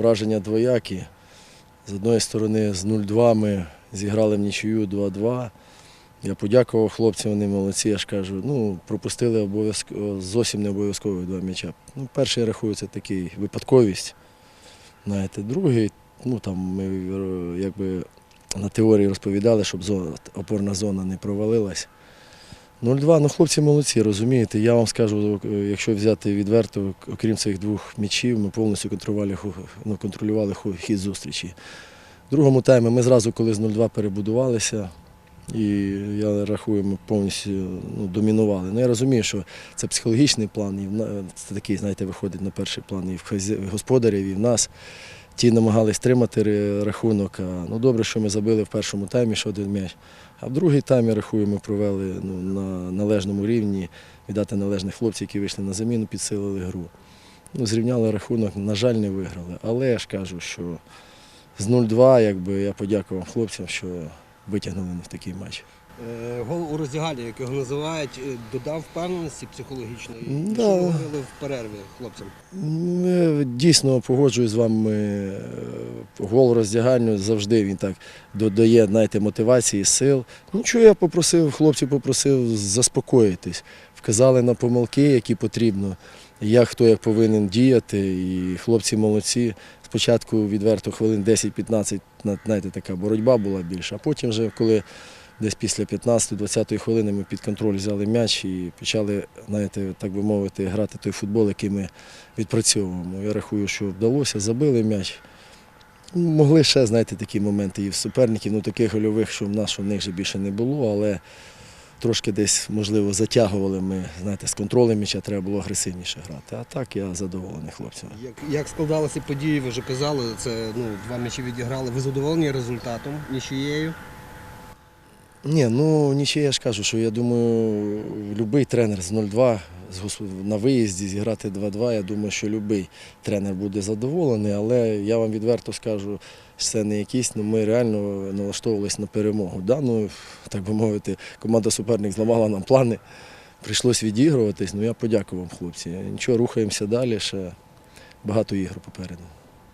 враження двоякі. З одної сторони, з 0-2 ми зіграли в нічию 2-2. Я подякував хлопцям, вони молодці, я ж кажу. Ну, пропустили зовсім не обов'язково два м'яча. Ну, перший рахується такий випадковість. Знаєте, другий, ну там ми е, якби на теорії розповідали, щоб зона, опорна зона не провалилась. 0-2, ну хлопці молодці, розумієте. Я вам скажу, е, якщо взяти відверто, окрім цих двох м'ячів, ми повністю контролювали, ну, контролювали хід зустрічі. В другому таймі ми зразу, коли з 0-2 перебудувалися, і я рахую, ми повністю ну, домінували. Ну, я розумію, що це психологічний план, і це такий, знаєте, виходить на перший план і в господарів, і в нас. Ті намагались тримати рахунок. Ну, добре, що ми забили в першому таймі ще один м'яч. А в другий таймі, рахую, ми провели ну, на належному рівні, віддати належних хлопців, які вийшли на заміну, підсилили гру. Ну, зрівняли рахунок, на жаль, не виграли. Але я ж кажу, що з 0-2 якби, я подякував хлопцям, що витягнули мене в такий матч. Е, Гол у роздягалі, як його називають, е, додав впевненості психологічної. Да. Що ви говорили в перерві хлопцям? Дійсно погоджуюсь з вами. е, Гол роздягальню завжди він так додає знаєте, мотивації, сил. Нічого я попросив, хлопців попросив заспокоїтись. Вказали на помилки, які потрібно, як хто як повинен діяти. І хлопці молодці. Спочатку відверто хвилин 10-15 знаєте, така боротьба була більша, а потім вже коли. Десь після 15-20 хвилини ми під контроль взяли м'яч і почали, знаєте, так би мовити, грати той футбол, який ми відпрацьовуємо. Я рахую, що вдалося, забили м'яч. Ну, Могли ще, знаєте, такі моменти і в суперників, ну таких гольових, що в нас, що в них вже більше не було, але трошки десь, можливо, затягували ми, знаєте, з контролем м'яча треба було агресивніше грати. А так я задоволений хлопцями. Як, як складалися події, ви вже казали, це ну, два м'ячі відіграли. Ви задоволені результатом, нічією? Ні, ну нічого я ж кажу, що я думаю, будь-який тренер з 0-2 з гос- на виїзді зіграти 2-2, я думаю, що будь-який тренер буде задоволений, але я вам відверто скажу, це не якісь, ну ми реально налаштовувалися на перемогу. Да? Ну, так би мовити, команда суперник зламала нам плани, прийшлось відігруватись, ну я подякував хлопці. Нічого, рухаємося далі, ще багато ігор попереду.